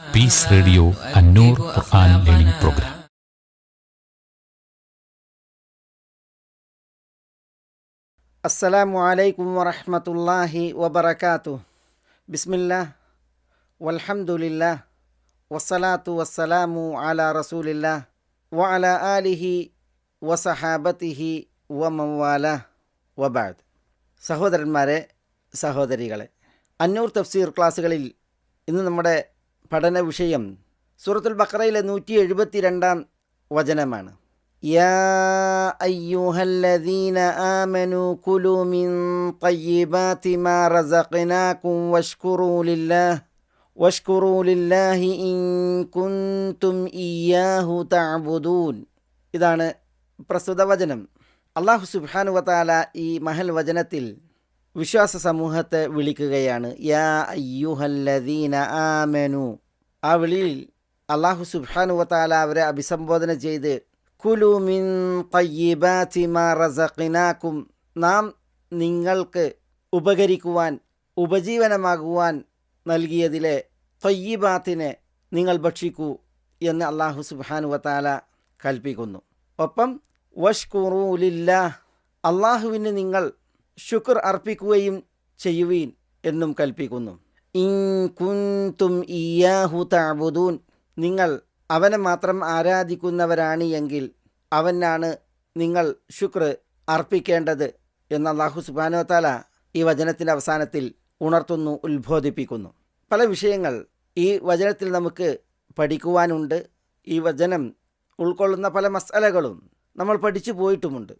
Peace radio Annoor Quran learning program അസ്സലാമു അലൈക്കും വറഹ്മത്തുള്ളാഹി വബറകാതുഹു ബിസ്മില്ലാ വൽഹംദുലില്ലാ വസ്സലാത്തു വസ്സലാമു അലാ റസൂലില്ലാ വഅല ആലിഹി വസഹാബത്തിഹി വമവാല വബാദ് സഹോദരന്മാരെ സഹോദരികളെ അന്നൂർ തഫ്സീർ ക്ലാസ്സുകളിൽ ഇന്ന് നമ്മുടെ പഠന വിഷയം സൂറത്തുൽ ബഖറയിലെ നൂറ്റി എഴുപത്തി രണ്ടാം വചനമാണ് യാ അയ്യുഹല്ലദീന ആമനു കുലു മിൻ طيبات ما رزقناكم واشكروا لله واشكروا لله إن كنتم إياه تعبدون ഇതാണ് പ്രസ്തുത വചനം അള്ളാഹു സുബ്ഹാനു വതാല ഈ മഹൽ വചനത്തിൽ വിശ്വാസ സമൂഹത്തെ വിളിക്കുകയാണ് യാ അയ്യുഹല്ലദീന ആമനു ആ വിളിയിൽ അള്ളാഹു സുബാനു വാല അവരെ അഭിസംബോധന ചെയ്ത് കുലു മിൻ തയ്യിബാതി മാ റസഖിനാക്കും നാം നിങ്ങൾക്ക് ഉപകരിക്കുവാൻ ഉപജീവനമാകുവാൻ നൽകിയതിലെ തയ്യിബാത്തിനെ നിങ്ങൾ ഭക്ഷിക്കൂ എന്ന് അള്ളാഹു സുബാനു വാല കൽപ്പിക്കുന്നു. ഒപ്പം വഷ്കുറൂലില്ല അള്ളാഹുവിന് നിങ്ങൾ ശുക്ർ അർപ്പിക്കുകയും ചെയ്യുവീൻ എന്നും കൽപ്പിക്കുന്നു. കുന്തും ഇയാഹു താബുദൂൻ നിങ്ങൾ അവനെ മാത്രം ആരാധിക്കുന്നവരാണ് എങ്കിൽ അവനാണ് നിങ്ങൾ ശുക്ർ അർപ്പിക്കേണ്ടത് എന്ന് അള്ളാഹു സുബാനുവത്താല ഈ വചനത്തിന്റെ അവസാനത്തിൽ ഉണർത്തുന്നു ഉത്ബോധിപ്പിക്കുന്നു. പല വിഷയങ്ങൾ ഈ വചനത്തിൽ നമുക്ക് പഠിക്കുവാനുണ്ട്. ഈ വചനം ഉൾക്കൊള്ളുന്ന പല മസാലകളും നമ്മൾ പഠിച്ചു പോയിട്ടുമുണ്ട്.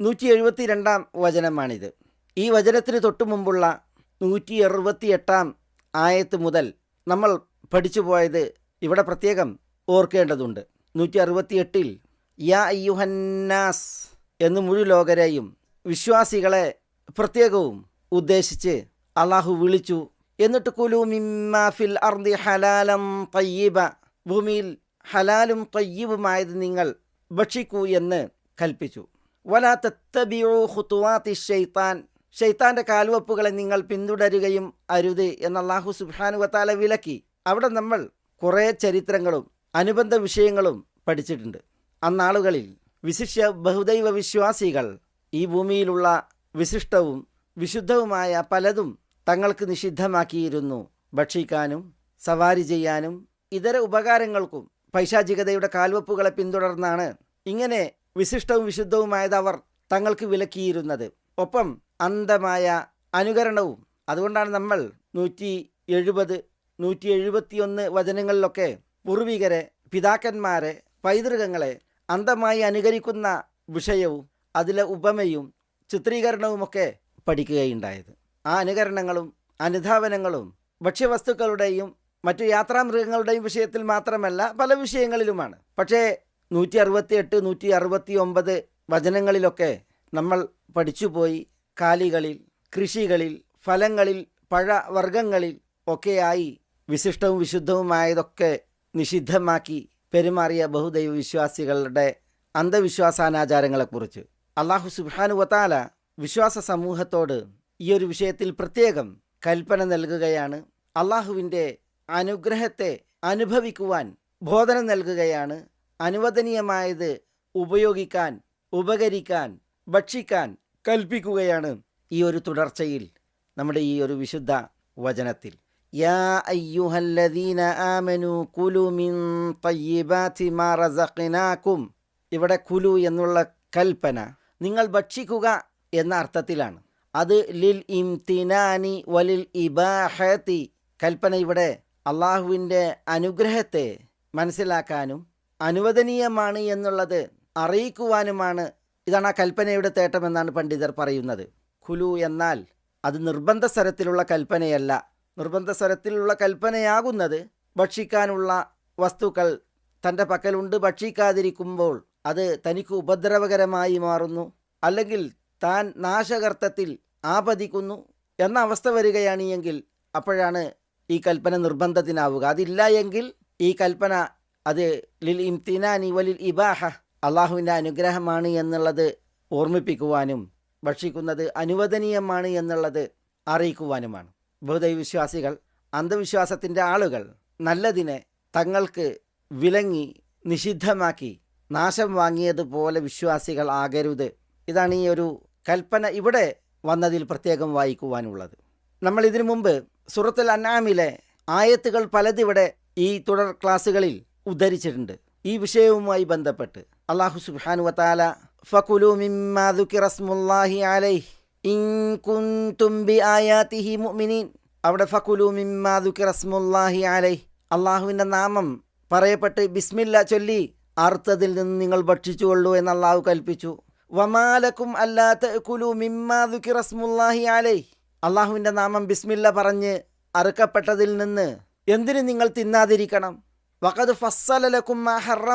നൂറ്റി എഴുപത്തി രണ്ടാം വചനമാണിത്. ഈ വചനത്തിന് തൊട്ടു മുമ്പുള്ള നൂറ്റി അറുപത്തി എട്ടാം ആയത്ത് മുതൽ നമ്മൾ പഠിച്ചു പോയത് ഇവിടെ പ്രത്യേകം ഓർക്കേണ്ടതുണ്ട്. നൂറ്റി അറുപത്തി എട്ടിൽ യാ അയ്യുഹന്നാസ് എന്ന് മുഴുലോകരെയും വിശ്വാസികളെ പ്രത്യേകവും ഉദ്ദേശിച്ച് അള്ളാഹു വിളിച്ചു. എന്നിട്ട് കുലു മിമ്മാ ഫിൽ അർദി ഹലാലം തയ്യബ. ഭൂമിയിൽ ഹലാലും തയ്യബുമായത് നിങ്ങൾ ഭക്ഷിക്കൂ എന്ന് കൽപ്പിച്ചു. വലാ തത്തബിയോ ഹുത്തുവാത്തി ഷെയ്ത്താൻ ഷെയ്ത്താന്റെ കാൽവെപ്പുകളെ നിങ്ങൾ പിന്തുടരുകയും അരുത് എന്ന് അള്ളാഹു സുബാനുവത്താല വിലക്കി. അവിടെ നമ്മൾ കുറേ ചരിത്രങ്ങളും അനുബന്ധ വിഷയങ്ങളും പഠിച്ചിട്ടുണ്ട്. അന്നാളുകളിൽ വിശിഷ്യ ബഹുദൈവ വിശ്വാസികൾ ഈ ഭൂമിയിലുള്ള വിശിഷ്ടവും വിശുദ്ധവുമായ പലതും തങ്ങൾക്ക് നിഷിദ്ധമാക്കിയിരുന്നു. ഭക്ഷിക്കാനും സവാരി ചെയ്യാനും ഇതര ഉപകാരങ്ങൾക്കും പൈശാചികതയുടെ കാൽവെപ്പുകളെ പിന്തുടർന്നാണ് ഇങ്ങനെ വിശിഷ്ടവും വിശുദ്ധവുമായത് അവർ തങ്ങൾക്ക് വിലക്കിയിരുന്നത്. ഒപ്പം അന്ധമായ അനുകരണവും. അതുകൊണ്ടാണ് നമ്മൾ നൂറ്റി എഴുപത് നൂറ്റി എഴുപത്തിയൊന്ന് വചനങ്ങളിലൊക്കെ പൂർവികരെ പിതാക്കന്മാരെ പൈതൃകങ്ങളെ അന്ധമായി അനുകരിക്കുന്ന വിഷയവും അതിലെ ഉപമയും ചിത്രീകരണവുമൊക്കെ പഠിക്കുകയുണ്ടായത്. ആ അനുകരണങ്ങളും അനുധാവനങ്ങളും ഭക്ഷ്യവസ്തുക്കളുടെയും മറ്റു യാത്രാമൃഗങ്ങളുടെയും വിഷയത്തിൽ മാത്രമല്ല പല വിഷയങ്ങളിലുമാണ്. പക്ഷേ നൂറ്റി അറുപത്തി എട്ട് നൂറ്റി അറുപത്തി ഒമ്പത് വചനങ്ങളിലൊക്കെ നമ്മൾ പഠിച്ചുപോയി കാലികളിൽ കൃഷികളിൽ ഫലങ്ങളിൽ പഴവർഗങ്ങളിൽ ഒക്കെയായി വിശിഷ്ടവും വിശുദ്ധവുമായതൊക്കെ നിഷിദ്ധമാക്കി പെരുമാറിയ ബഹുദൈവ വിശ്വാസികളുടെ അന്ധവിശ്വാസാനാചാരങ്ങളെക്കുറിച്ച്. അള്ളാഹു സുബാനുവത്താല വിശ്വാസ സമൂഹത്തോട് ഈ ഒരു വിഷയത്തിൽ പ്രത്യേകം കൽപ്പന നൽകുകയാണ്. അള്ളാഹുവിന്റെ അനുഗ്രഹത്തെ അനുഭവിക്കുവാൻ ബോധനം നൽകുകയാണ്. അനുവദനീയമായത് ഉപയോഗിക്കാൻ ഉപകരിക്കാൻ ഭക്ഷിക്കാൻ കൽപ്പിക്കുകയാണ് ഈ ഒരു തുടർച്ചയിൽ നമ്മുടെ ഈ ഒരു വിശുദ്ധ വചനത്തിൽ. ഇവിടെ കുലു എന്നുള്ള കൽപ്പന നിങ്ങൾ ഭക്ഷിക്കുക എന്ന അർത്ഥത്തിലാണ്. അത് ലിൽ ഇംതിനാനി വലിൽ ഇബാഹത്തി. കൽപ്പന ഇവിടെ അള്ളാഹുവിന്റെ അനുഗ്രഹത്തെ മനസ്സിലാക്കാനും അനുവദനീയമാണ് എന്നുള്ളത് അറിയിക്കുവാനുമാണ് ഇതാണ് ആ കൽപ്പനയുടെ തേട്ടമെന്നാണ് പണ്ഡിതർ പറയുന്നത്. ഖുലു എന്നാൽ അത് നിർബന്ധ സ്വരത്തിലുള്ള കൽപ്പനയല്ല. നിർബന്ധ സ്വരത്തിലുള്ള കൽപ്പനയാകുന്നത് ഭക്ഷിക്കാനുള്ള വസ്തുക്കൾ തന്റെ പക്കലുണ്ട് ഭക്ഷിക്കാതിരിക്കുമ്പോൾ അത് തനിക്ക് ഉപദ്രവകരമായി മാറുന്നു. അല്ലെങ്കിൽ താൻ നാശകർത്തത്തിൽ ആപതിക്കുന്നു എന്ന അവസ്ഥ വരികയാണ് എങ്കിൽ അപ്പോഴാണ് ഈ കൽപ്പന നിർബന്ധത്തിനാവുക. അതില്ല എങ്കിൽ ഈ കൽപ്പന അത് ലിൽ ഇംതിനാനി വലിൽ ഇബാഹ അള്ളാഹുവിന്റെ അനുഗ്രഹമാണ് എന്നുള്ളത് ഓർമ്മിപ്പിക്കുവാനും ഭക്ഷിക്കുന്നത് അനുവദനീയമാണ് എന്നുള്ളത് അറിയിക്കുവാനുമാണ്. ബഹുദൈവ വിശ്വാസികൾ അന്ധവിശ്വാസത്തിന്റെ ആളുകൾ നല്ലതിനെ തങ്ങൾക്ക് വിലങ്ങി നിഷിദ്ധമാക്കി നാശം വാങ്ങിയതുപോലെ വിശ്വാസികൾ ആകരുത്. ഇതാണ് ഈ ഒരു കൽപ്പന ഇവിടെ വന്നതിൽ പ്രത്യേകം വായിക്കുവാനുള്ളത്. നമ്മൾ ഇതിനു മുമ്പ് സുറത്തുൽ അന്നാമിലെ ആയത്തുകൾ പലതിവിടെ ഈ തുടർ ക്ലാസ്സുകളിൽ ഉദ്ധരിച്ചിട്ടുണ്ട്. ഈ വിഷയവുമായി ബന്ധപ്പെട്ട് അള്ളാഹു സുബാനു വാല ഫകുലു മിമ്മാ ദുകിറ അലൈഹി ഇൻ നാമം പറയപ്പെട്ട് ബിസ്മില്ല ചൊല്ലി അർത്ഥത്തിൽ നിന്ന് നിങ്ങൾ ഭക്ഷിച്ചുകൊള്ളൂ എന്ന് അള്ളാഹു കൽപ്പിച്ചു. വമാലക്കും അല്ലാത്ത കുലു നാമം ബിസ്മില്ല പറഞ്ഞ് അറുക്കപ്പെട്ടതിൽ നിന്ന് എന്തിന് നിങ്ങൾ തിന്നാതിരിക്കണം? വഖദ് ഫസ്സലലക്കും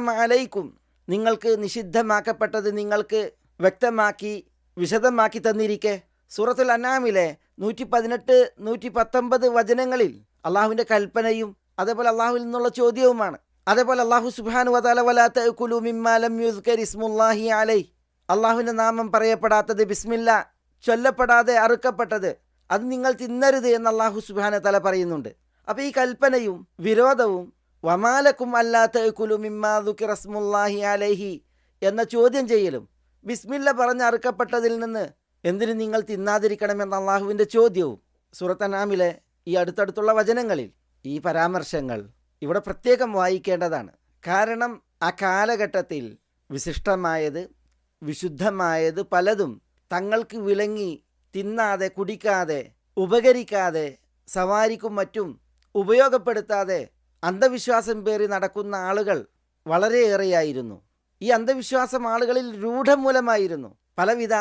അലൈക്കും. നിങ്ങൾക്ക് നിഷിദ്ധമാക്കപ്പെട്ടത് നിങ്ങൾക്ക് വ്യക്തമാക്കി വിശദമാക്കി തന്നിരിക്കെ. സൂറത്തുൽ അനാമിലെ നൂറ്റി പതിനെട്ട് നൂറ്റി പത്തൊമ്പത് വചനങ്ങളിൽ അള്ളാഹുവിന്റെ കൽപ്പനയും അതേപോലെ അള്ളാഹുവിൽ നിന്നുള്ള ചോദ്യവുമാണ്. അതേപോലെ അള്ളാഹു സുബാനു വതാല വലാത്ത കുലു മിമ്മാലം യുസ്കർ ഇസ്മുല്ലാഹി അലൈ അള്ളാഹുവിന്റെ നാമം പറയപ്പെടാത്തത് ബിസ്മില്ല ചൊല്ലപ്പെടാതെ അറുക്കപ്പെട്ടത് അത് നിങ്ങൾ തിന്നരുത് എന്ന് അള്ളാഹു സുബാന തല പറയുന്നുണ്ട്. അപ്പോൾ ഈ കൽപ്പനയും വിരോധവും വമാലക്കും അല്ലാത്ത കുലു മിമ്മാദുക്കി അലൈഹി എന്ന ചോദ്യം ചെയ്യലും. ബിസ്മില്ല പറഞ്ഞ് അറുക്കപ്പെട്ടതിൽ നിന്ന് എന്തിനു നിങ്ങൾ തിന്നാതിരിക്കണമെന്ന അള്ളാഹുവിന്റെ ചോദ്യവും. സുറത്തനാമിലെ ഈ അടുത്തടുത്തുള്ള വചനങ്ങളിൽ ഈ പരാമർശങ്ങൾ ഇവിടെ പ്രത്യേകം വായിക്കേണ്ടതാണ്. കാരണം ആ കാലഘട്ടത്തിൽ വിശിഷ്ടമായത് വിശുദ്ധമായത് പലതും തങ്ങൾക്ക് വിളങ്ങി തിന്നാതെ കുടിക്കാതെ ഉപകരിക്കാതെ സവാരിക്കും മറ്റും ഉപയോഗപ്പെടുത്താതെ അന്ധവിശ്വാസം പേറി നടക്കുന്ന ആളുകൾ വളരെയേറെയായിരുന്നു. ഈ അന്ധവിശ്വാസം ആളുകളിൽ രൂഢമൂലമായിരുന്നു പലവിധ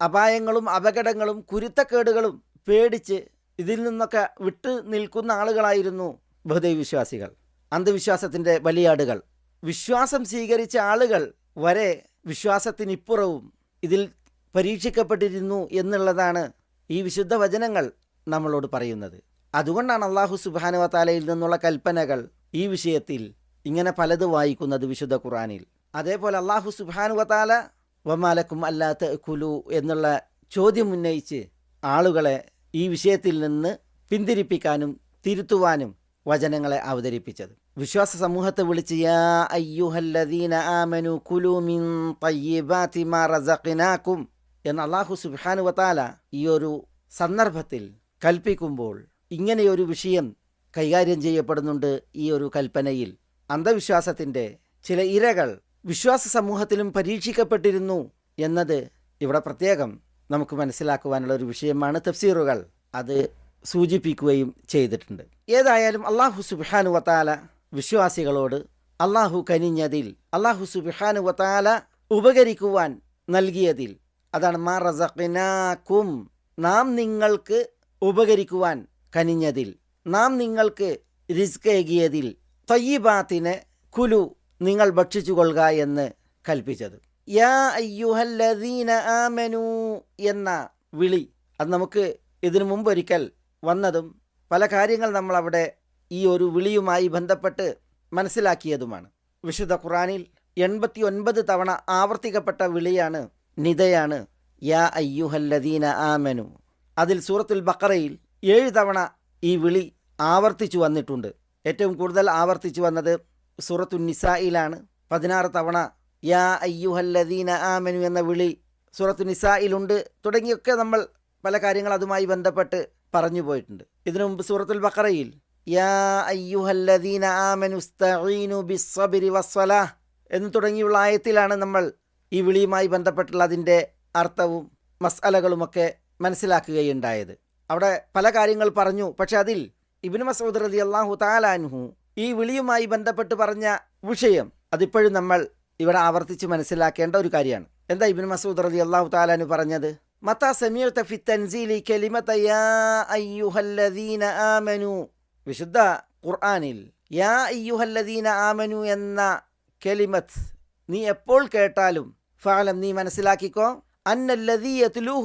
അപായങ്ങളും അപകടങ്ങളും കുരുത്തക്കേടുകളും പേടിച്ച് ഇതിൽ നിന്നൊക്കെ വിട്ടു നിൽക്കുന്ന ആളുകളായിരുന്നു ബഹുദൈവവിശ്വാസികൾ അന്ധവിശ്വാസത്തിന്റെ ബലിയാടുകൾ. വിശ്വാസം സ്വീകരിച്ച ആളുകൾ വരെ വിശ്വാസത്തിനിപ്പുറവും ഇതിൽ പരീക്ഷിക്കപ്പെട്ടിരുന്നു എന്നുള്ളതാണ് ഈ വിശുദ്ധ വചനങ്ങൾ നമ്മളോട് പറയുന്നത്. അതുകൊണ്ടാണ് അള്ളാഹു സുബാനുവ താലയിൽ നിന്നുള്ള കൽപ്പനകൾ ഈ വിഷയത്തിൽ ഇങ്ങനെ പലത് വായിക്കുന്നത് വിശുദ്ധ ഖുറാനിൽ അതേപോലെ അള്ളാഹു സുബാനുവ താല വമാലക്കും അല്ലാത്ത കുലു എന്നുള്ള ചോദ്യം ഉന്നയിച്ച് ആളുകളെ ഈ വിഷയത്തിൽ നിന്ന് പിന്തിരിപ്പിക്കാനും തിരുത്തുവാനും വചനങ്ങളെ അവതരിപ്പിച്ചത്. വിശ്വാസ സമൂഹത്തെ വിളിച്ച് യാ അയ്യുഹല്ലദീന ആമനു കുലു മിൻ മാ അള്ളാഹു സുബ്ഹാനു ഈ ഒരു സന്ദർഭത്തിൽ കൽപ്പിക്കുമ്പോൾ ഇങ്ങനെയൊരു വിഷയം കൈകാര്യം ചെയ്യപ്പെടുന്നുണ്ട് ഈ ഒരു കൽപ്പനയിൽ. അന്ധവിശ്വാസത്തിന്റെ ചില ഇരകൾ വിശ്വാസ സമൂഹത്തിലും പരീക്ഷിക്കപ്പെട്ടിരുന്നു എന്നത് ഇവിടെ പ്രത്യേകം നമുക്ക് മനസ്സിലാക്കുവാനുള്ള ഒരു വിഷയമാണ് തഫ്സീറുകൾ. അത് സൂചിപ്പിക്കുകയും ചെയ്തിട്ടുണ്ട്. ഏതായാലും അള്ളാഹു സുബിഹാനു വത്താല വിശ്വാസികളോട് അള്ളാഹു കനിഞ്ഞതിൽ അള്ളാഹു സുബിഹാനു വത്താല ഉപകരിക്കുവാൻ നൽകിയതിൽ അതാണ് മാ റസഖിനാക്കും നാം നിങ്ങൾക്ക് ഉപകരിക്കുവാൻ കനിഞ്ഞതിൽ. നാം നിങ്ങൾക്ക് റിസ്ക് ഏകിയതിൽ തയ്യിബാത്തിനെ കുലു നിങ്ങൾ ഭക്ഷിച്ചു കൊള്ളുക എന്ന് കൽപ്പിച്ചത്. യാ അയ്യുഹല്ലദീന ആമനു എന്ന വിളി അത് നമുക്ക് ഇതിനു മുമ്പൊരിക്കൽ വന്നതും പല കാര്യങ്ങൾ നമ്മൾ അവിടെ ഈ ഒരു വിളിയുമായി ബന്ധപ്പെട്ട് മനസ്സിലാക്കിയതുമാണ്. വിശുദ്ധ ഖുറാനിൽ എൺപത്തി ഒൻപത് തവണ ആവർത്തിക്കപ്പെട്ട വിളിയാണ് നിതയാണ് യാ അയ്യുഹല്ലദീന ആമനു. അതിൽ സൂറത്തുൽ ബക്കറയിൽ ഏഴ് തവണ ഈ വിളി ആവർത്തിച്ചു വന്നിട്ടുണ്ട്. ഏറ്റവും കൂടുതൽ ആവർത്തിച്ചു വന്നത് സൂറത്തു നിസായിലാണ് പതിനാറ് തവണ യാ അയ്യുഹല്ലദീന ആമനു എന്ന വിളി സൂറത്തു നിസായിലുണ്ട് തുടങ്ങിയൊക്കെ നമ്മൾ പല കാര്യങ്ങൾ അതുമായി ബന്ധപ്പെട്ട് പറഞ്ഞു പോയിട്ടുണ്ട്. ഇതിനു മുമ്പ് സൂറത്തുൽ ബക്കറയിൽ യാ അയ്യുഹല്ലദീന ആമനുസ്തീനു ബിസ്വബിരി വസ്വല എന്ന് തുടങ്ങിയുള്ള ആയത്തിലാണ് നമ്മൾ ഈ വിളിയുമായി ബന്ധപ്പെട്ടുള്ള അതിന്റെ അർത്ഥവും മസ്അലകളുമൊക്കെ മനസ്സിലാക്കുകയുണ്ടായത്. അവിടെ പല കാര്യങ്ങൾ പറഞ്ഞു. പക്ഷെ അതിൽ ഇബിന് മസൂദ് റതി അള്ളാഹു താലാൻഹു ഈ വിളിയുമായി ബന്ധപ്പെട്ട് പറഞ്ഞ വിഷയം അതിപ്പോഴും നമ്മൾ ഇവിടെ ആവർത്തിച്ച് മനസ്സിലാക്കേണ്ട ഒരു കാര്യമാണ്. എന്താ ഇബിന് മസൂദ് റതി അള്ളാഹു താലാനു പറഞ്ഞത്? മത്താ സമീർ ഫി തൻസീലി കലിമത യാ അയ്യുഹല്ലദീന ആമനു. വിശുദ്ധ ഖുർആാനിൽ യാ അയ്യുഹല്ലദീന ആമനു എന്ന കെലിമത്ത് നീ എപ്പോൾ കേട്ടാലും ഫാലം നീ മനസ്സിലാക്കിക്കോ. അന്നല്ലദീ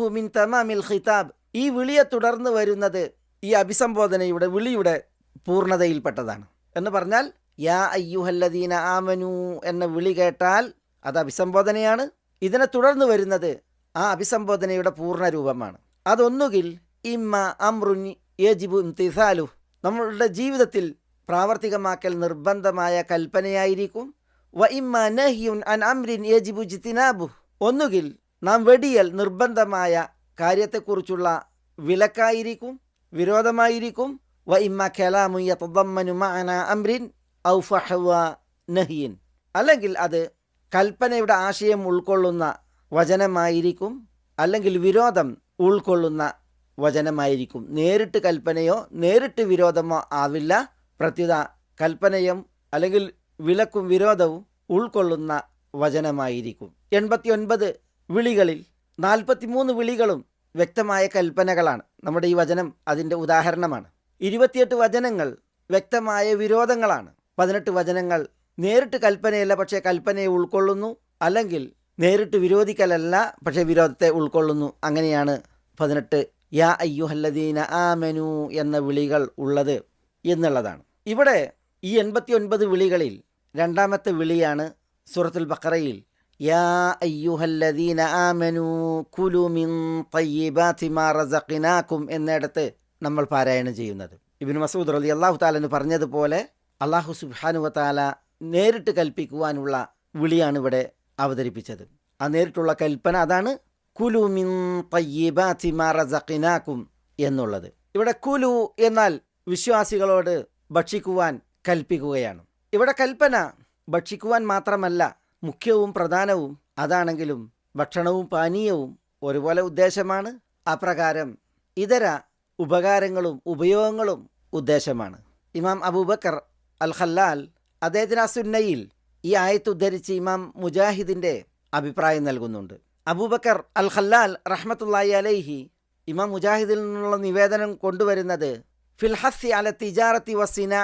മിൻ തമാമിൽ ഖിതാബ്. ഈ വിളിയെ തുടർന്ന് വരുന്നത് ഈ അഭിസംബോധനയുടെ വിളിയുടെ പൂർണതയിൽപ്പെട്ടതാണ്. എന്ന് പറഞ്ഞാൽ യാ അയ്യുഹല്ലദീന ആമനു എന്ന വിളി കേട്ടാൽ അത് അഭിസംബോധനയാണ്. ഇതിനെ തുടർന്ന് വരുന്നത് ആ അഭിസംബോധനയുടെ പൂർണ രൂപമാണ് അതൊന്നുകിൽ ഇമ്മ അമ്രുൻ യജിബു ഇംതിസാലു നമ്മളുടെ ജീവിതത്തിൽ പ്രാവർത്തികമാക്കൽ നിർബന്ധമായ കൽപ്പനയായിരിക്കും. വ ഇമ്മ നഹ്യുൻ അൻ അമ്രിൻ യജിബു ജിത്തിനാബു ഒന്നുകിൽ നാം വെടിയൽ നിർബന്ധമായ കാര്യത്തെക്കുറിച്ചുള്ള വിലക്കായിരിക്കും വിരോധമായിരിക്കും. വ ഇമ്മ കലാമു യതദമ്മനു മഅന അംരിൻ ഔ ഫഹ്വ നഹിയിൻ അല്ലെങ്കിൽ അത് കൽപ്പനയുടെ ആശയം ഉൾക്കൊള്ളുന്ന വചനമായിരിക്കും അല്ലെങ്കിൽ വിരോധം ഉൾക്കൊള്ളുന്ന വചനമായിരിക്കും. നേരിട്ട് കൽപ്പനയോ നേരിട്ട് വിരോധമോ ആവില്ല. പ്രത്യുത കൽപ്പനയും അല്ലെങ്കിൽ വിലക്കും വിരോധവും ഉൾക്കൊള്ളുന്ന വചനമായിരിക്കും. എൺപത്തി ഒൻപത് വിളികളിൽ നാൽപ്പത്തിമൂന്ന് വിളികളും വ്യക്തമായ കൽപ്പനകളാണ്. നമ്മുടെ ഈ വചനം അതിന്റെ ഉദാഹരണമാണ്. ഇരുപത്തിയെട്ട് വചനങ്ങൾ വ്യക്തമായ വിരോധങ്ങളാണ്. പതിനെട്ട് വചനങ്ങൾ നേരിട്ട് കൽപ്പനയല്ല പക്ഷേ കൽപ്പനയെ ഉൾക്കൊള്ളുന്നു. അല്ലെങ്കിൽ നേരിട്ട് വിരോധിക്കലല്ല പക്ഷേ വിരോധത്തെ ഉൾക്കൊള്ളുന്നു. അങ്ങനെയാണ് പതിനെട്ട് യാ അയ്യുഹല്ലദീന മെനു എന്ന വിളികൾ ഉള്ളത് എന്നുള്ളതാണ്. ഇവിടെ ഈ എൺപത്തി ഒൻപത് വിളികളിൽ രണ്ടാമത്തെ വിളിയാണ് സൂറത്തുൽ ബക്കറയിൽ യാ الذين ആമനു كلوا من طيبات ما رزقناكم എന്നിടത്ത് നമ്മൾ പാരായണം ചെയ്യുന്നത്. ഇബ്നു മസൂദ് റളിയല്ലാഹു അള്ളാഹു താലന് പറഞ്ഞതുപോലെ അള്ളാഹു സുബ്ഹാനു താല നേരിട്ട് കൽപ്പിക്കുവാനുള്ള വിളിയാണ് ഇവിടെ അവതരിപ്പിച്ചത്. ആ നേരിട്ടുള്ള കൽപ്പന അതാണ് കുലു മിൻ തയ്യിബാതി മാ റസഖ്നാകും എന്നുള്ളത്. ഇവിടെ കുലു എന്നാൽ വിശ്വാസികളോട് ഭക്ഷിക്കുവാൻ കൽപ്പിക്കുകയാണ്. ഇവിടെ കൽപ്പന ഭക്ഷിക്കുവാൻ മാത്രമല്ല മുഖ്യവും പ്രധാനവും അതാണെങ്കിലും ഭക്ഷണവും പാനീയവും ഒരുപോലെ ഉദ്ദേശമാണ്. അപ്രകാരം ഇതര ഉപകാരങ്ങളും ഉപയോഗങ്ങളും ഉദ്ദേശമാണ്. ഇമാം അബൂബക്കർ അൽ ഖല്ലാൽ അദ്ദേഹത്തിന് ആ സുന്നയിൽ ഈ ആയത്ത് ഉദ്ധരിച്ച് ഇമാം മുജാഹിദിന്റെ അഭിപ്രായം നൽകുന്നുണ്ട്. അബൂബക്കർ അൽ ഖല്ലാൽ റഹ്മത്തുള്ളാഹി അലൈഹി ഇമാം മുജാഹിദിൽ നിന്നുള്ള നിവേദനം കൊണ്ടുവരുന്നത് ഫിൽഹസി അല തിജാറത്തി വ സിനാ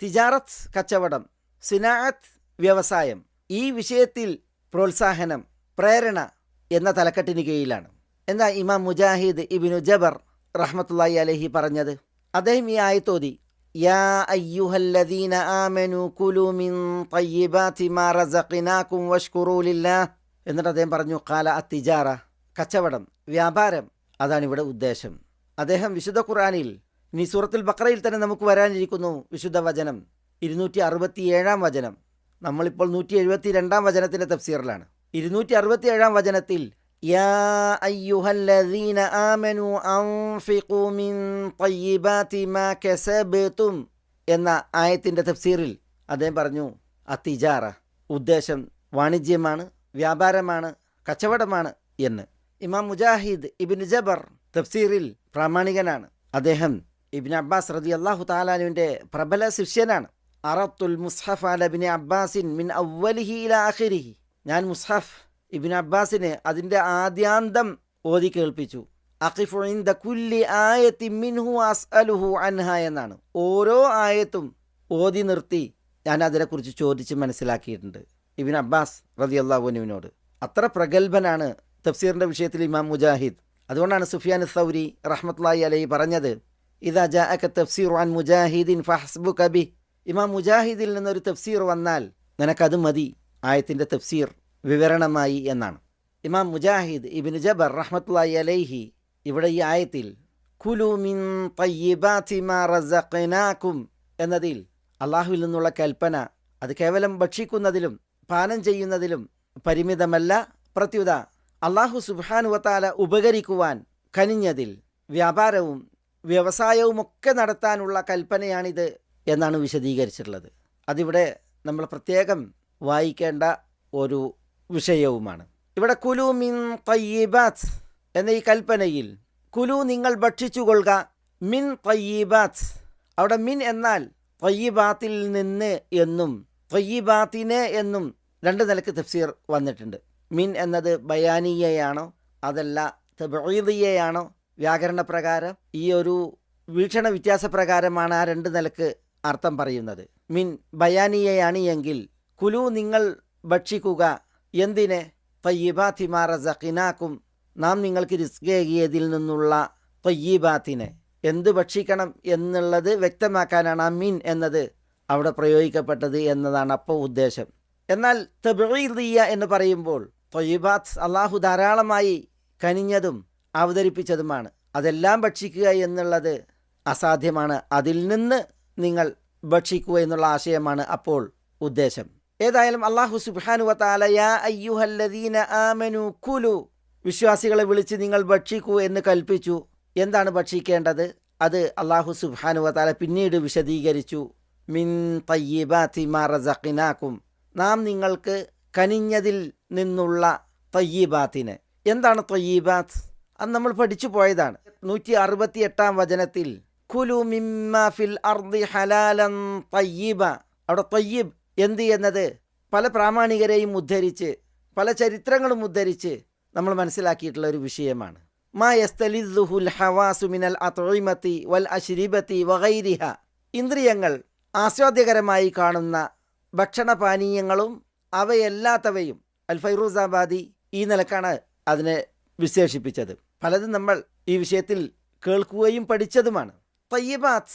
തിജാറത്ത് കച്ചവടം സിനാഅത്ത് വ്യവസായം ഈ വിഷയത്തിൽ പ്രോത്സാഹനം പ്രേരണ എന്ന തലക്കെട്ടിന് കീഴിലാണ് എന്താ ഇമാം മുജാഹിദ് ഇബിനു ജബർ റഹ്മത്തുല്ലായി അലഹി പറഞ്ഞത്? അദ്ദേഹം ഈ ആയത്തോതി യാ അയ്യുഹല്ലദീന ആമനു കുലു മിൻ തയ്യിബാതി മാ റസഖനാകും വഷ്കുറൂ എന്നിട്ട് അദ്ദേഹം പറഞ്ഞു കാല അത്തിജാറ കച്ചവടം വ്യാപാരം അതാണ് ഇവിടെ ഉദ്ദേശം. അദ്ദേഹം വിശുദ്ധ ഖുറാനിൽ ഇനി സൂറത്തുൽ ബക്രയിൽ തന്നെ നമുക്ക് വരാനിരിക്കുന്നു വിശുദ്ധ വചനം ഇരുന്നൂറ്റി അറുപത്തിയേഴാം വചനം. നമ്മളിപ്പോൾ നൂറ്റി എഴുപത്തി രണ്ടാം വചനത്തിന്റെ തഫ്സീറിലാണ് ഇരുന്നൂറ്റി അറുപത്തി ഏഴാം വചനത്തിൽ എന്ന ആയത്തിന്റെ തഫ്സീറിൽ അദ്ദേഹം പറഞ്ഞു അത്തിജാറ ഉദ്ദേശം വാണിജ്യമാണ് വ്യാപാരമാണ് കച്ചവടമാണ് എന്ന്. ഇമാം മുജാഹിദ് ഇബിൻ ജബർ തഫ്സീറിൽ പ്രാമാണികനാണ്. അദ്ദേഹം ഇബിൻ അബ്ബാസ് റതി അള്ളാഹു താലാനുവിന്റെ പ്രബല ശിഷ്യനാണ്. അറത്തുൽ മുസ്ഹഫ് അലബിൻ അബ്ബാസിൻ മിൻ അവലിഹി ഇല ആഖിരിഹി. ഞാൻ മുസ്ഹഫ് ഇബിൻ അബ്ബാസിനെ അതിന്റെ ആദ്യാന്തം ഓതി കേൾപ്പിച്ചു. അഖിഫു ഇൻദ കുല്ലി ആയത്തി മിൻഹു അസ് അലുഹു അൻഹ എന്നാണ്. ഓരോ ആയത്തും ഓതി നിർത്തി ഞാൻ അതിനെക്കുറിച്ച് ചോദിച്ച് മനസ്സിലാക്കിയിട്ടുണ്ട്. ഇബിൻ അബ്ബാസ് റതി അള്ളാഹുനുവിനോട് അത്ര പ്രഗത്ഭനാണ് തഫ്സീറിന്റെ വിഷയത്തിൽ ഇമാം മുജാഹിദ്. അതുകൊണ്ടാണ് സുഫിയാൻ സൗരി റഹ്മത്ലായി അലൈ പറഞ്ഞത് ഇതാ ജാ അക്ക തഫ്സീർ അൻ മുജാഹിദിൻ ഫഹസ്ബു കബി ഇമാം മുജാഹിദിൽ നിന്നൊരു തഫ്സീർ വന്നാൽ നിനക്കത് മതി. ആയത്തിന്റെ തഫ്സീർ വിവരണമായി എന്നാണ്. ഇമാം മുജാഹിദ് ഇബിൻ ജബർ റഹ്മത്തുല്ലായി അലൈഹി ഇവിടെ ഈ ആയത്തിൽ കുലു മിൻ തയ്യിബാതി മാ റസഖ്നാകും എന്നതിൽ അള്ളാഹുവിൽ നിന്നുള്ള കൽപ്പന അത് കേവലം ഭക്ഷിക്കുന്നതിലും പാനം ചെയ്യുന്നതിലും പരിമിതമല്ല. പ്രത്യുത അള്ളാഹു സുബാനുവത്താല ഉപകരിക്കുവാൻ കനിഞ്ഞതിൽ വ്യാപാരവും വ്യവസായവുമൊക്കെ നടത്താനുള്ള കൽപ്പനയാണിത് എന്നാണ് വിശദീകരിച്ചിട്ടുള്ളത്. അതിവിടെ നമ്മൾ പ്രത്യേകം വായിക്കേണ്ട ഒരു വിഷയവുമാണ്. ഇവിടെ കുലു മിൻ തയ്യബാത്ത് എന്ന ഈ കൽപ്പനയിൽ കുലു നിങ്ങൾ ഭക്ഷിച്ചുകൊള്ളുക മിൻ തയ്യബാത്ത് അവിടെ മിൻ എന്നാൽ തയ്യീബാത്തിൽ നിന്ന് എന്നും തയ്യീബാത്തിനെ എന്നും രണ്ട് നിലയ്ക്ക് തഫ്സീർ വന്നിട്ടുണ്ട്. മിൻ എന്നത് ബയാനീയയാണോ അതല്ല തബീദിയയാണോ വ്യാകരണ പ്രകാരം ഈ ഒരു വീക്ഷണ വ്യത്യാസപ്രകാരമാണ് ആ രണ്ട് നിലയ്ക്ക് അർത്ഥം പറയുന്നത്. മിൻ ബയാനിയയാണ് എങ്കിൽ കുലു നിങ്ങൾ ഭക്ഷിക്കുക. എന്തിനെ? തയ്യബാത്തിമാറ സഖിനാക്കും നാം നിങ്ങൾക്ക് റിസ്കേകിയതിൽ നിന്നുള്ള തയ്യബാത്തിനെ. എന്ത് ഭക്ഷിക്കണം എന്നുള്ളത് വ്യക്തമാക്കാനാണ് ആ മീൻ എന്നത് അവിടെ പ്രയോഗിക്കപ്പെട്ടത് എന്നതാണ് അപ്പോൾ ഉദ്ദേശം. എന്നാൽ തെബീദിയ എന്ന് പറയുമ്പോൾ തൊയ്യബാത്ത് അള്ളാഹു ധാരാളമായി കനിഞ്ഞതും അവതരിപ്പിച്ചതുമാണ്. അതെല്ലാം ഭക്ഷിക്കുക എന്നുള്ളത് അസാധ്യമാണ്. അതിൽ നിന്ന് നിങ്ങൾ ഭക്ഷിക്കുക എന്നുള്ള ആശയമാണ് അപ്പോൾ ഉദ്ദേശം. ഏതായാലും അള്ളാഹു അയ്യുഹല്ലദീന ആമനു കുലു വിശ്വാസികളെ വിളിച്ച് നിങ്ങൾ ഭക്ഷിക്കൂ എന്ന് കൽപ്പിച്ചു. എന്താണ് ഭക്ഷിക്കേണ്ടത്? അത് അള്ളാഹു സുബാനു വാല പിന്നീട് വിശദീകരിച്ചു. മിൻ തയ്യിബാത്തി മാ റസഖിനാക്കും നാം നിങ്ങൾക്ക് കനിഞ്ഞതിൽ നിന്നുള്ള തയ്യബാത്തിന്. എന്താണ് തയ്യിബാത്ത്? അത് നമ്മൾ പഠിച്ചു പോയതാണ്. നൂറ്റി അറുപത്തി എട്ടാം വചനത്തിൽ കുലു മിമ്മ ഫിൽ അർദി ഹലാലൻ തയ്യിബ. അവിടെ തയ്യിബ് എന്ത് എന്നത് പല പ്രാമാണികരെയും ഉദ്ധരിച്ച് പല ചരിത്രങ്ങളും ഉദ്ധരിച്ച് നമ്മൾ മനസ്സിലാക്കിയിട്ടുള്ള ഒരു വിഷയമാണ്. മാ യസ്തലിദ്ദുഹുൽ ഹവാസു മിനൽ അത്ഇമത്തി വൽ അശ്രീബത്തി വകൈരിഹ ഇന്ദ്രിയങ്ങൾ ആസ്വാദ്യകരമായി കാണുന്ന ഭക്ഷണപാനീയങ്ങളും അവയല്ലാത്തവയും അൽ ഫൈറൂസാബാദി ഈ നിലക്കാണ് അതിനെ വിശേഷിപ്പിച്ചത്. പലതും നമ്മൾ ഈ വിഷയത്തിൽ കേൾക്കുകയും പഠിച്ചതുമാണ്. തയ്യബാത്ത്.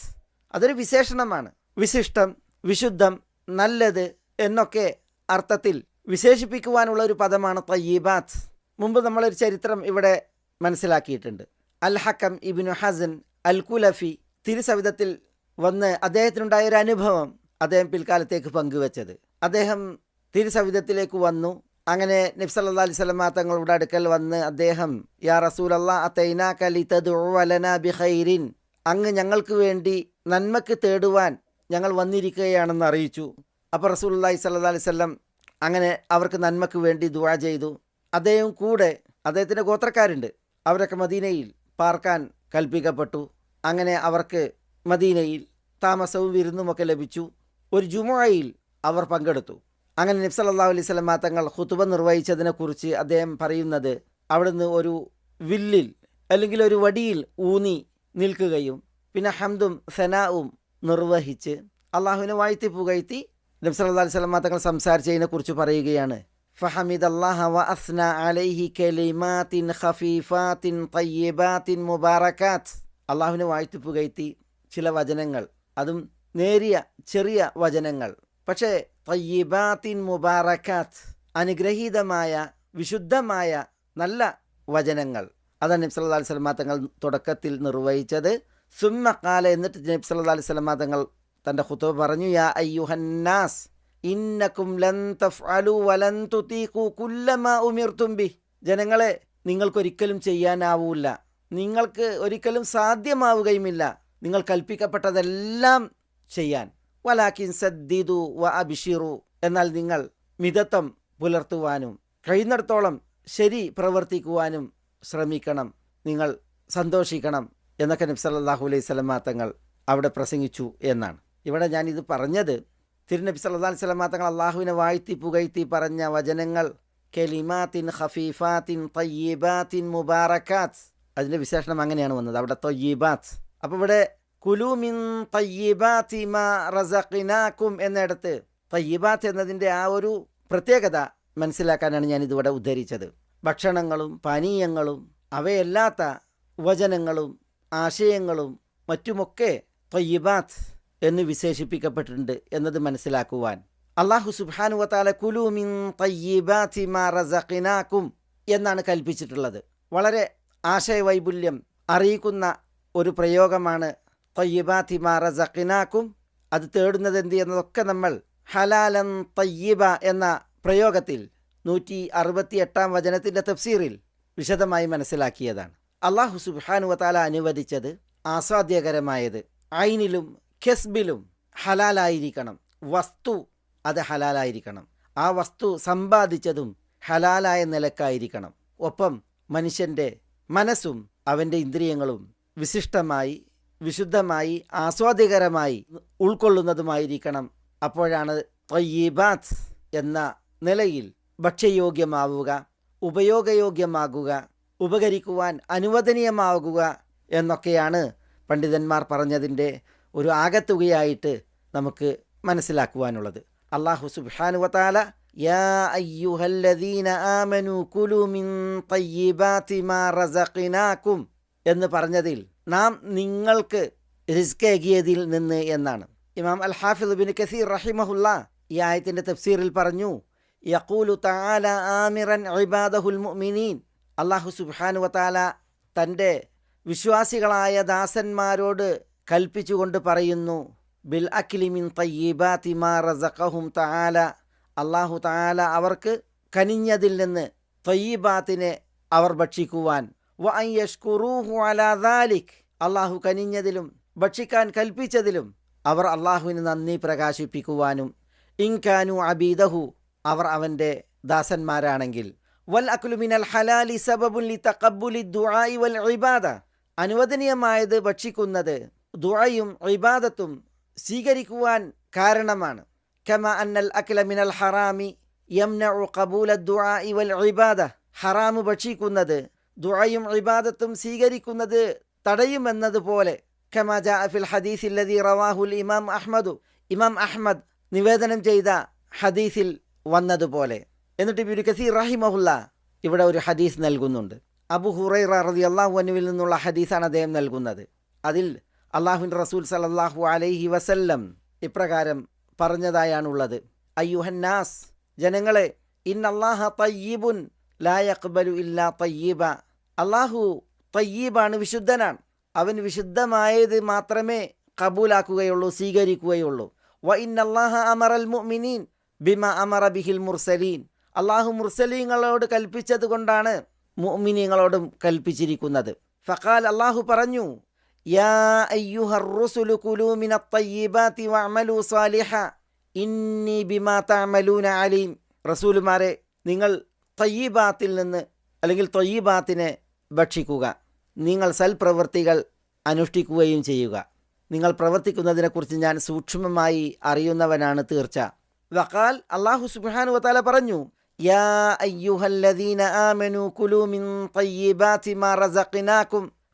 അതൊരു വിശേഷണമാണ്. വിശിഷ്ടം വിശുദ്ധം നല്ലത് എന്നൊക്കെ അർത്ഥത്തിൽ വിശേഷിപ്പിക്കുവാനുള്ള ഒരു പദമാണ് തയ്യബാത്ത്. മുമ്പ് നമ്മളൊരു ചരിത്രം ഇവിടെ മനസ്സിലാക്കിയിട്ടുണ്ട്. അൽ ഹക്കം ഇബിനു ഹസൻ അൽ കുലഫി തിരുസവിധത്തിൽ വന്ന് അദ്ദേഹത്തിനുണ്ടായ ഒരു അനുഭവം അദ്ദേഹം പിൽക്കാലത്തേക്ക് പങ്കുവച്ചത്. അദ്ദേഹം തിരുസവിധത്തിലേക്ക് വന്നു. അങ്ങനെ നബ്സല്ലാ അലൈഹി സ്വലമ തങ്ങളുടെ അടുക്കൽ വന്ന് അദ്ദേഹം യാ റസൂലല്ലാ അത്തൈനാക്കലി തദ്വലന ബിഖൈരിൻ? അങ്ങ് ഞങ്ങൾക്ക് വേണ്ടി നന്മക്ക് തേടുവാൻ ഞങ്ങൾ വന്നിരിക്കുകയാണെന്ന് അറിയിച്ചു. അപ്പോൾ അള്ളാഹി സല്ലാ അലൈഹി സ്വല്ലം അങ്ങനെ അവർക്ക് നന്മക്ക് വേണ്ടി ദുവാ ചെയ്തു. അദ്ദേഹം കൂടെ അദ്ദേഹത്തിന്റെ ഗോത്രക്കാരുണ്ട്. അവരൊക്കെ മദീനയിൽ പാർക്കാൻ കൽപ്പിക്കപ്പെട്ടു. അങ്ങനെ അവർക്ക് മദീനയിൽ താമസവും വിരുന്നുമൊക്കെ ലഭിച്ചു. ഒരു ജുമുഅയിൽ അവർ പങ്കെടുത്തു. അങ്ങനെ നബ്സല്ലാ അലൈഹി സ്വലമാ തങ്ങൾ ഹുത്തുബ നിർവഹിച്ചതിനെക്കുറിച്ച് അദ്ദേഹം പറയുന്നത് അവിടുന്ന് ഒരു വില്ലിൽ അല്ലെങ്കിൽ ഒരു വടിയിൽ ഊന്നി നിൽക്കുകയും പിന്നെ ഹംദും സനാവും നിർവഹിച്ച് അള്ളാഹുവിനെ വാഴ്ത്തി പുകഴ്ത്തി നബ്സല്ലാ അലൈഹി തങ്ങൾ സംസാരിച്ചതിനെ കുറിച്ച് പറയുകയാണ്. ഫഹമിദ് വ അലൈഹി കലിമാത്തിൻ ഖഫീഫാത്തിൻ അള്ളാഹുവിനെ വാഴ്ത്തി പുകഴ്ത്തി ചില വചനങ്ങൾ. അതും നേരിയ ചെറിയ വചനങ്ങൾ. പക്ഷേ തയ്യബാത്തിൻ മുബാറക്കാത്ത് അനുഗ്രഹീതമായ വിശുദ്ധമായ നല്ല വചനങ്ങൾ. അതാണ് നബ്സ് അല്ലാ അലൈഹി വസല്ലമ തങ്ങൾ തുടക്കത്തിൽ നിർവഹിച്ചത്. സുമ്മക്കാല എന്നിട്ട് നബ്സ് അല്ലാ അലൈഹി വസല്ലമ തങ്ങൾ തന്റെ ഖുതുബ പറഞ്ഞു യാ അയ്യുഹന്നാസ് ഇന്നക്കും ലൻ തഫ്അലു കുല്ലമാ ബി ജനങ്ങളെ നിങ്ങൾക്കൊരിക്കലും ചെയ്യാനാവൂല നിങ്ങൾക്ക് ഒരിക്കലും സാധ്യമാവുകയുമില്ല. നിങ്ങൾ കൽപ്പിക്കപ്പെട്ടതെല്ലാം ചെയ്യാൻ. വലാക്കിൻ സദ്ദിദു വ അബിഷിറു. എന്നാൽ നിങ്ങൾ മിതത്വം പുലർത്തുവാനും കഴിയുന്നിടത്തോളം ശരി പ്രവർത്തിക്കുവാനും ശ്രമിക്കണം നിങ്ങൾ സന്തോഷിക്കണം എന്നൊക്കെ നബി സല്ലല്ലാഹു അലൈഹി സ്വലമാ തങ്ങൾ അവിടെ പ്രസംഗിച്ചു എന്നാണ്. ഇവിടെ ഞാൻ ഇത് പറഞ്ഞത് തിരുനബി സല്ലല്ലാഹു അലൈഹി സ്വലമാ തങ്ങൾ അള്ളാഹുവിനെ വാഴ്ത്തി പുകഴ്ത്തി പറഞ്ഞ വചനങ്ങൾ കെലിമാത്തിൻ ഹഫീഫാത്തിൻ തയ്യീബാത്തിൻ മുബാറക്കാത്ത് അതിന്റെ വിശേഷണം അങ്ങനെയാണ് വന്നത് അവിടെ തൊയ്യീബാത്ത്. അപ്പോൾ ഇവിടെ കുലുമിൻ തയ്യബാത്തി മാ റസഖിനാക്കും എന്നിടത്ത് തയ്യബാത്ത് എന്നതിന്റെ ആ ഒരു പ്രത്യേകത മനസ്സിലാക്കാനാണ് ഞാൻ ഇതിവിടെ ഉദ്ധരിച്ചത്. ഭക്ഷണങ്ങളും പാനീയങ്ങളും അവയല്ലാത്ത വചനങ്ങളും ആശയങ്ങളും മറ്റുമൊക്കെ തൊയ്യബാത്ത് എന്ന് വിശേഷിപ്പിക്കപ്പെട്ടിട്ടുണ്ട് എന്നത് മനസ്സിലാക്കുവാൻ. അള്ളാഹു സുബാനുവത്താല കുലൂമിൻ തയ്യബാത്തി മാ റസഖിനാക്കും എന്നാണ് കൽപ്പിച്ചിട്ടുള്ളത്. വളരെ ആശയവൈപുല്യം അറിയിക്കുന്ന ഒരു പ്രയോഗമാണ് തയ്യബാത്തി അത് തേടുന്നത് എന്ത് എന്നതൊക്കെ നമ്മൾ ഹലാലൻ തയ്യബ എന്ന പ്രയോഗത്തിൽ നൂറ്റി അറുപത്തി എട്ടാം വചനത്തിന്റെ തഫ്സീറിൽ വിശദമായി മനസ്സിലാക്കിയതാണ്. അള്ളാഹു സുബാനു വത്താല അനുവദിച്ചത് ആസ്വാദ്യകരമായത് ഐനിലും ഖെസ്ബിലും ഹലാലായിരിക്കണം. വസ്തു അത് ഹലാലായിരിക്കണം. ആ വസ്തു സമ്പാദിച്ചതും ഹലാലായ നിലക്കായിരിക്കണം. ഒപ്പം മനുഷ്യന്റെ മനസ്സും അവന്റെ ഇന്ദ്രിയങ്ങളും വിശിഷ്ടമായി വിശുദ്ധമായി ആസ്വാദ്യകരമായി ഉൾക്കൊള്ളുന്നതുമായിരിക്കണം. അപ്പോഴാണ് തയ്യീബാത്ത് എന്ന നിലയിൽ ഭക്ഷ്യയോഗ്യമാവുക ഉപയോഗയോഗ്യമാകുക ഉപകരിക്കുവാൻ അനുവദനീയമാകുക എന്നൊക്കെയാണ് പണ്ഡിതന്മാർ പറഞ്ഞതിന്റെ ഒരു ആകത്തുകയായിട്ട് നമുക്ക് മനസ്സിലാക്കുവാനുള്ളത്. അള്ളാഹു സുബാനുവത്താല യാ അയ്യുഹല്ലദീന കുലു മിൻ മാ എന്ന് പറഞ്ഞതിൽ നാം നിങ്ങൾക്ക് റിസ്ക് റിസ്കേകിയതിൽ നിന്ന് എന്നാണ്. ഇമാം അൽ ഹാഫിദ് ബിൻ കസീർ റഹിമഹുല്ല ഈ ആയത്തിന്റെ തഫ്സീറിൽ പറഞ്ഞു യഖൂലു തആല ആമിറൻ ഇബാദഹുൽ മുഅ്മിനീൻ. അള്ളാഹു സുബ്ഹാനു വതാല തന്റെ വിശ്വാസികളായ ദാസന്മാരോട് കൽപ്പിച്ചുകൊണ്ട് പറയുന്നു ബിൽ അഖിലിമിൻ തയ്യബാ മാ റസഖഹും തആല. അള്ളാഹു തആല അവർക്ക് കനിഞ്ഞതിൽ നിന്ന് തയ്യബാത്തിനെ അവർ ഭക്ഷിക്കുവാൻ. വ അൻ യഷ്കുറൂഹു അലാ ദാലിക്. അള്ളാഹു കനിഞ്ഞതിലും ഭക്ഷിക്കാൻ കൽപ്പിച്ചതിലും അവർ അള്ളാഹുവിന് നന്ദി പ്രകാശിപ്പിക്കുവാനും ഇൻകാനു അബീദഹു അവർ അവന്റെ ദാസന്മാരാണെങ്കിൽ. വൽ അക്ലുമിനൽ ഹലാലി സബബുലി തക്കബുലി ദുആഇ വൽ ഇബാദ. അനുവദനീയമായത് ഭക്ഷിക്കുന്നത് ദുആയും ഇബാദത്തും സ്വീകരിക്കുവാൻ കാരണമാണ്. കമ അന്നൽ അക്ല മിനൽ ഹറാമി യംന കബൂല ദുആഇ വൽ ഇബാദ. ഹറാമ് ഭക്ഷിക്കുന്നത് ദുആയും ഇബാദത്തും സ്വീകരിക്കുന്നത് തടയുമെന്നതുപോലെ. കമ ജാഫിൽ ഹദീസ് അല്ലദീ റവാഹുൽ ഇമാം അഹ്മദു. ഇമാം അഹ്മദ് നിവേദനം ചെയ്ത ഹദീസിൽ വന്നതുപോലെ. എന്നിട്ട് ഇബിനു കസീർ റഹിമഹുല്ല ഇവിടെ ഒരു ഹദീസ് നൽകുന്നുണ്ട്. അബു ഹുറൈറ റതി അള്ളാഹു നിന്നുള്ള ഹദീസാണ് അദ്ദേഹം നൽകുന്നത്. അതിൽ അള്ളാഹുൻ റസൂൽ സലല്ലാഹു അലൈഹി വസല്ലം ഇപ്രകാരം പറഞ്ഞതായാണുള്ളത്. അയ്യുഹന്നാസ് ജനങ്ങളെ ഇൻ അള്ളാഹ തയ്യീബുൻ ലായക്ബലു ഇല്ലാ തയ്യീബ. അള്ളാഹു തയ്യീബാണ് വിശുദ്ധനാണ്. അവൻ വിശുദ്ധമായത് മാത്രമേ കബൂലാക്കുകയുള്ളൂ സ്വീകരിക്കുകയുള്ളൂ. വ അള്ളാഹ അമറൽ മുഅ്മിനീൻ. ബിമ അമറ ബിഹിൽ മുർസലീൻ. അള്ളാഹു മുർസലീങ്ങളോട് കൽപ്പിച്ചത് കൊണ്ടാണ് മുഅ്മിനീങ്ങളോടും കൽപ്പിച്ചിരിക്കുന്നത്. ഫഖാൽ അള്ളാഹു പറഞ്ഞു യാ അയ്യുഹർ റുസുലു കുലു മിന തയ്യിബാതി വഅമലു സാലിഹ. ഇന്നി ബിമാ തഅമലൂന അലീം. റസൂലുമാരെ നിങ്ങൾ തയ്യിബാത്തിൽ നിന്ന് അല്ലെങ്കിൽ തയ്യിബാത്തിനെ ഭക്ഷിക്കുക. നിങ്ങൾ സൽപ്രവൃത്തികൾ അനുഷ്ഠിക്കുകയും ചെയ്യുക. നിങ്ങൾ പ്രവർത്തിക്കുന്നതിനെക്കുറിച്ച് ഞാൻ സൂക്ഷ്മമായി അറിയുന്നവനാണ് തീർച്ച. വഖാൽ അള്ളാഹു സുബ്ഹാനഹു വത്താല പറഞ്ഞു യാ അയ്യുഹല്ലദീന കുലു മിൻ മാ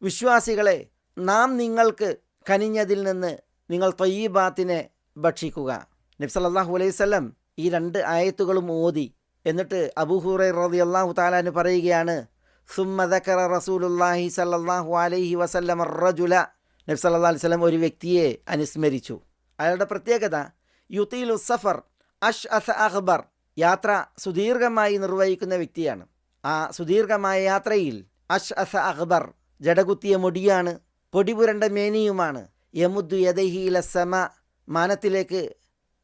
വിശ്വാസികളെ നാം നിങ്ങൾക്ക് കനിഞ്ഞതിൽ നിന്ന് നിങ്ങൾ തയ്യിബാത്തിനെ ഭക്ഷിക്കുക. നബി അലൈവല്ലം ഈ രണ്ട് ആയത്തുകളും ഓതി. എന്നിട്ട് അബുഹുറൈ റതി അള്ളാഹു താലാന് പറയുകയാണ് സുമ്മ ദക്കറ റസൂലുള്ളാഹി സല്ലല്ലാഹു അലൈഹി വസല്ലം റജുല. നബ്സല്ലാ വസല്ലം ഒരു വ്യക്തിയെ അനുസ്മരിച്ചു. അയാളുടെ പ്രത്യേകത യുത്തീലു സഫർ അഷ് അസ അഹ്ബർ യാത്ര സുദീർഘമായി നിർവഹിക്കുന്ന വ്യക്തിയാണ്. ആ സുദീർഘമായ യാത്രയിൽ അഷ് അസ അഹ്ബർ ജടകുത്തിയ മുടിയാണ് പൊടിപുരണ്ട മേനിയുമാണ്. യമുദ്ദു യദൈഹി സമ മാനത്തിലേക്ക്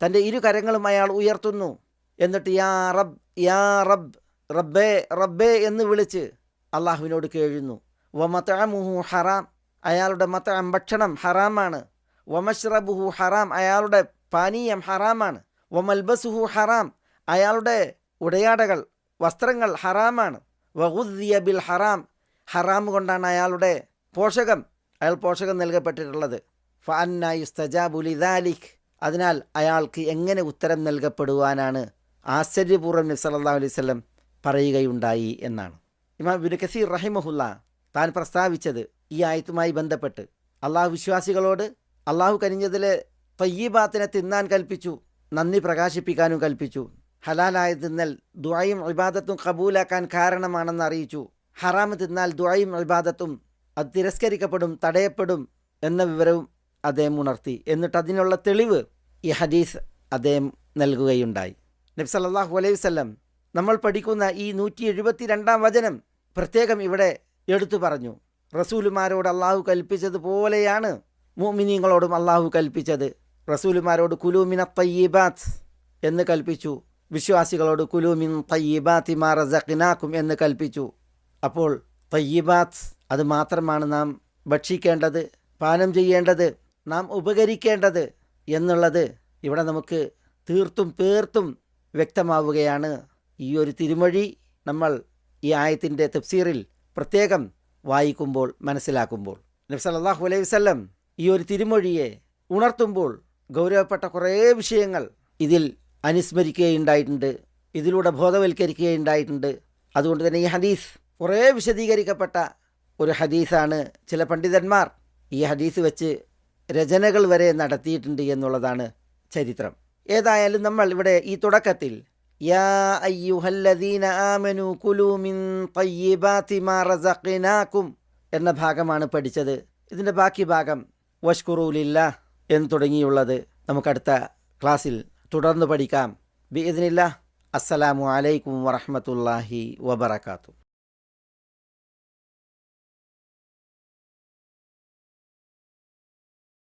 തന്റെ ഇരു കരങ്ങളും അയാൾ ഉയർത്തുന്നു. എന്നിട്ട് യാ റബ് യാ റബ് റബ്ബേ റബ്ബേ എന്ന് വിളിച്ച് അള്ളാഹുവിനോട് കേഴുന്നു. വമത്തമുഹു ഹറാം അയാളുടെ മത്തം ഭക്ഷണം ഹറാമാണ്. വമഷ്റബുഹു ഹറാം അയാളുടെ പാനീയം ഹറാമാണ്. വമൽബസുഹു ഹറാം. അയാളുടെ ഉടയാടകൾ വസ്ത്രങ്ങൾ ഹറാമാണ്. വഹുദ്ദിയ ബിൽ ഹറാം. ഹറാം കൊണ്ടാണ് അയാളുടെ പോഷകം. അയാൾ പോഷകം നൽകപ്പെട്ടിട്ടുള്ളത്. ഫഅന്നായുസ്തജാബുലിദാലിഖ് അതിനാൽ അയാൾക്ക് എങ്ങനെ ഉത്തരം നൽകപ്പെടുവാനാണ് ആശ്ചര്യപൂർവം നബി സല്ലാ അലൈഹി വസല്ലം പറയുകയുണ്ടായി എന്നാണ്. ഇമാം ബിൻ കസീർ റഹിമഹുല്ല താൻ പ്രസ്താവിച്ചത് ഈ ആയത്തുമായി ബന്ധപ്പെട്ട്. അള്ളാഹു വിശ്വാസികളോട് അള്ളാഹു കനിഞ്ഞതിലെ തയ്യീബാത്തിനെ തിന്നാൻ കൽപ്പിച്ചു. നന്ദി പ്രകാശിപ്പിക്കാനും കൽപ്പിച്ചു. ഹലാലായ തിന്നൽ ദ്വായും ഇബാദത്തും കബൂലാക്കാൻ കാരണമാണെന്ന് അറിയിച്ചു. ഹറാമ് തിന്നാൽ ദ്വായും ഇബാദത്തും അത് തിരസ്കരിക്കപ്പെടും തടയപ്പെടും എന്ന വിവരവും അദ്ദേഹം ഉണർത്തി. എന്നിട്ട് അതിനുള്ള തെളിവ് ഈ ഹദീസ് അദ്ദേഹം നൽകുകയുണ്ടായി. നബി സല്ലല്ലാഹു അലൈഹി വസല്ലം നമ്മൾ പഠിക്കുന്ന ഈ നൂറ്റി എഴുപത്തി രണ്ടാം വചനം പ്രത്യേകം ഇവിടെ എടുത്തു പറഞ്ഞു. റസൂലുമാരോട് അള്ളാഹു കൽപ്പിച്ചതുപോലെയാണ് മുഅ്മിനീങ്ങളോടും അള്ളാഹു കൽപ്പിച്ചത്. റസൂലുമാരോട് കുലൂമിന തയ്യബാത്ത് എന്ന് കൽപ്പിച്ചു. വിശ്വാസികളോട് കുലൂമിൻ തയ്യബാത്തി മാ റസഖ്നാക്കും എന്ന് കൽപ്പിച്ചു. അപ്പോൾ തയ്യബാത്ത് അത് മാത്രമാണ് നാം ഭക്ഷിക്കേണ്ടത് പാനം ചെയ്യേണ്ടത് നാം ഉപകരിക്കേണ്ടത് എന്നുള്ളത് ഇവിടെ നമുക്ക് തീർത്തും പേർത്തും വ്യക്തമാവുകയാണ്. ഈ ഒരു തിരുമൊഴി നമ്മൾ ഈ ആയത്തിന്റെ തഫ്സീറിൽ പ്രത്യേകം വായിക്കുമ്പോൾ മനസ്സിലാക്കുമ്പോൾ. നബി സല്ലല്ലാഹു അലൈഹി വസല്ലം ഈ ഒരു തിരുമൊഴിയെ ഉണർത്തുമ്പോൾ ഗൗരവപ്പെട്ട കുറേ വിഷയങ്ങൾ ഇതിൽ അനുസ്മരിക്കുകയുണ്ടായിട്ടുണ്ട്. ഇതിലൂടെ ബോധവൽക്കരിക്കുകയുണ്ടായിട്ടുണ്ട്. അതുകൊണ്ട് തന്നെ ഈ ഹദീസ് കുറേ വിശദീകരിക്കപ്പെട്ട ഒരു ഹദീസാണ് ചില പണ്ഡിതന്മാർ ഈ ഹദീസ് വെച്ച് രചനകൾ വരെ നടത്തിയിട്ടുണ്ട് എന്നുള്ളതാണ് ചരിത്രം. ഏതായാലും നമ്മൾ ഇവിടെ ഈ തുടക്കത്തിൽ യാ അയ്യുഹല്ലദീന കുലു മിൻ മാ എന്ന ഭാഗമാണ് പഠിച്ചത്. ഇതിന്റെ ബാക്കി ഭാഗം വഷ്കുറൂലില്ല എന്ന് തുടങ്ങിയുള്ളത് നമുക്കടുത്ത ക്ലാസ്സിൽ തുടർന്ന് പഠിക്കാം. ബി ഇതിനില്ല അസ്സലാമു അലൈക്കും വറഹമത്തല്ലാഹി വബർക്കാത്തു